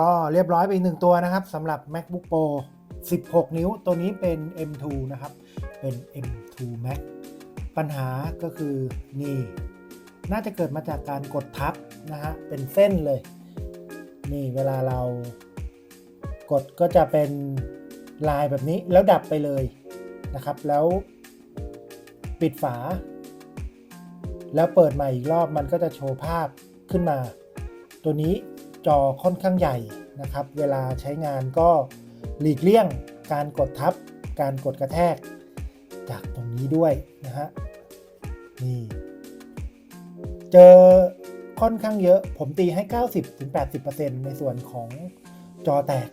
ก็เรียบร้อยไปอีกหนึ่งตัวนะครับสำหรับ MacBook Pro 16 นิ้วตัวนี้เป็น M2 นะครับ เป็น M2 Max ปัญหาก็คือนี่ น่าจะเกิดมาจากการกดทับนะฮะ เป็นเส้นเลย นี่เวลาเรากดก็จะเป็นลายแบบนี้แล้วดับไปเลยนะครับ แล้วปิดฝา แล้วเปิดใหม่อีกรอบมันก็จะโชว์ภาพขึ้นมา ตัวนี้ จอค่อนข้างใหญ่นะครับ เวลาใช้งานก็หลีกเลี่ยงการกดทับ การกดกระแทก จากตรงนี้ด้วยนะฮะนี่เจอค่อนข้างเยอะ ผมตีให้ 90-80%ในส่วนของจอแตก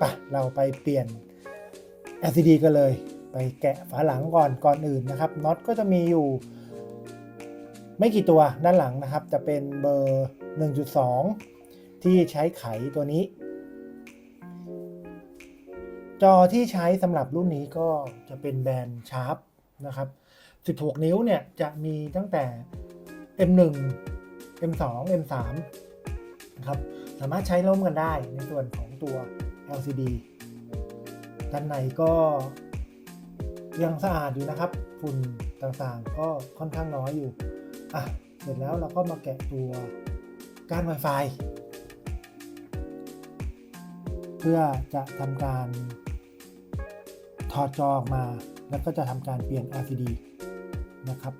ปะเราไปเปลี่ยน LCD กันเลย ไปแกะฝาหลังก่อนก่อนอื่นนะครับน็อตก็จะมีอยู่ ไม่กี่ตัวด้านหลังนะครับ จะเป็นเบอร์ 1.2 ที่ใช้ไขตัวนี้ จอที่ใช้สำหรับรุ่นนี้ก็จะเป็นแบรนด์ชาร์ปนะครับ 16 นิ้วเนี่ยจะมีตั้งแต่ M1 M2 M3 นะครับสามารถใช้ร่วมกันได้ในส่วนของตัว LCD ด้านในก็ยังสะอาดอยู่นะครับ ฝุ่นต่างๆ ก็ค่อนข้างน้อยอยู่ อะ เสร็จแล้วเราก็มาแกะตัวก้าน Wi-Fi เพื่อจะทำการถอดจอออกมา แล้วก็จะทำการเปลี่ยน LCD นะครับ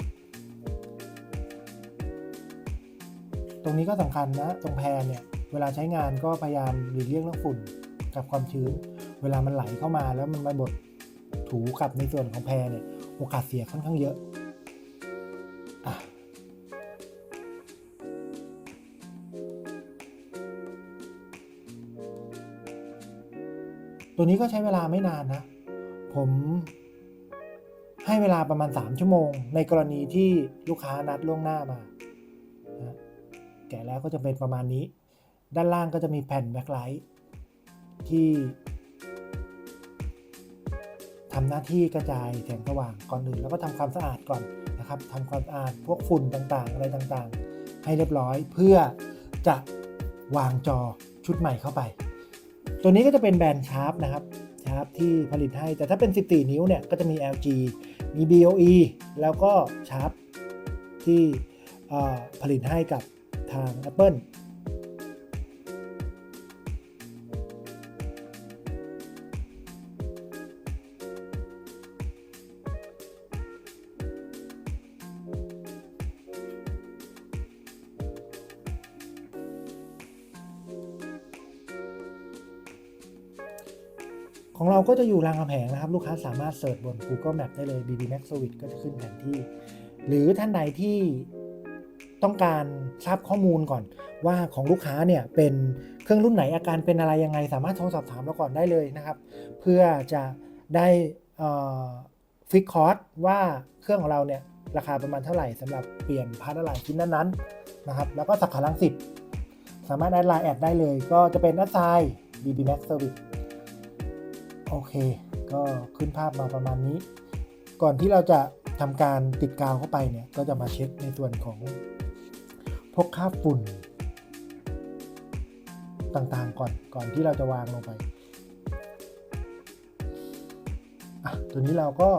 ตรงนี้ก็สำคัญนะ ตรงแพรเนี่ย เวลาใช้งานก็พยายามหลีกเลี่ยงเรื่องฝุ่นกับความชื้น เวลามันไหลเข้ามาแล้วมันมาบดถูกับในส่วนของแพรเนี่ย โอกาสเสียค่อนข้างเยอะ ตัวนี้ก็ใช้เวลาไม่นานนะ ผมให้เวลาประมาณ 3 ชั่วโมง ในกรณีที่ลูกค้านัดล่วงหน้ามานะแกะแล้วก็จะเป็นประมาณนี้ ด้านล่างก็จะมีแผ่นแบ็คไลท์ที่ทำหน้าที่กระจายแสงสว่างก่อนอื่น แล้วก็ทำความสะอาดก่อนนะครับทำความสะอาดพวกฝุ่นต่างๆ อะไรต่างๆ ให้เรียบร้อยเพื่อจะวางจอชุดใหม่เข้าไป ตัวนี้ก็จะเป็นแบรนด์ชาร์ปนะครับชาร์ปที่ผลิตให้ แต่ถ้าเป็น 14 นิ้วเนี่ยก็จะมี LG มี BOE แล้วก็ชาร์ปที่ผลิตให้กับทาง Apple ของเราก็จะอยู่รามคำแหงนะครับ ลูกค้าสามารถเสิร์ชบน Google Map ได้เลย BB Max Service ก็จะขึ้นแผนที่ หรือท่านใดที่ต้องการทราบข้อมูลก่อน ว่าของลูกค้าเนี่ยเป็นเครื่องรุ่นไหนอาการเป็นอะไรยังไง สามารถโทรสอบถามเราก่อนได้เลยนะครับ เพื่อจะได้ฟิกคอร์สว่าเครื่องของเราเนี่ยราคาประมาณเท่าไหร่สำหรับเปลี่ยนพาร์ทอะไรชิ้นนั้นๆนะครับ แล้วก็สับขาลังสิทธิ์สามารถแอดไลน์แอดได้เลย ก็จะเป็นแอดไซน์ BB Max Service โอเค ก็ขึ้นภาพมาประมาณนี้ ก่อนที่เราจะทำการติดกาวเข้าไปเนี่ย ก็จะมาเช็คในส่วนของพวกคราฝุ่นต่างๆก่อนก่อนที่เราจะวางลงไป ตัวนี้เราก็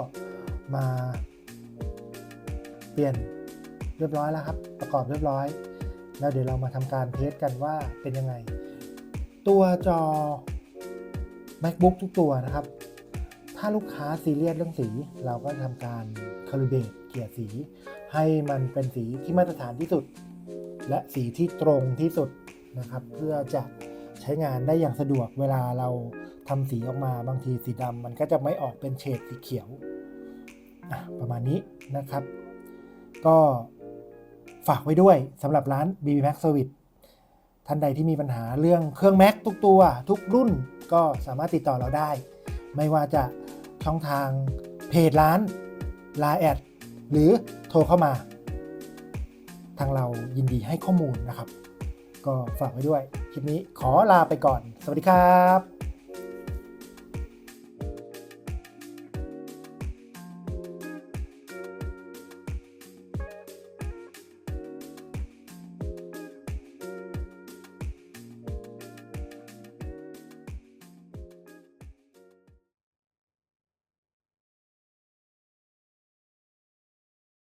มาเปลี่ยนเรียบร้อยแล้วครับ ประกอบเรียบร้อย แล้วเดี๋ยวเรามาทำการเทสกันว่าเป็นยังไง ตัวจอ MacBook ทุกตัวนะครับ ถ้าลูกค้าซีเรียสเรื่องสี เราก็ทำการคาลิเบตเกลี่ยสี ให้มันเป็นสีที่มาตรฐานที่สุด และสีที่ตรงที่สุดนะครับ เพื่อจะใช้งานได้อย่างสะดวกเวลาเราทำสีออกมาบางทีสีดำมันก็จะไม่ออกเป็นเฉดสีเขียวประมาณนี้นะครับ ก็ฝากไว้ด้วยสำหรับร้าน BB Max Service ท่านใดที่มีปัญหาเรื่องเครื่อง Mac ทุกตัวทุกรุ่นก็สามารถติดต่อเราได้ ไม่ว่าจะช่องทางเพจร้าน l าแอดหรือโทรเข้ามา ทางเรายินดีให้ข้อมูลนะครับ ก็ฝากไว้ด้วย คลิปนี้ขอลาไปก่อน สวัสดีครับ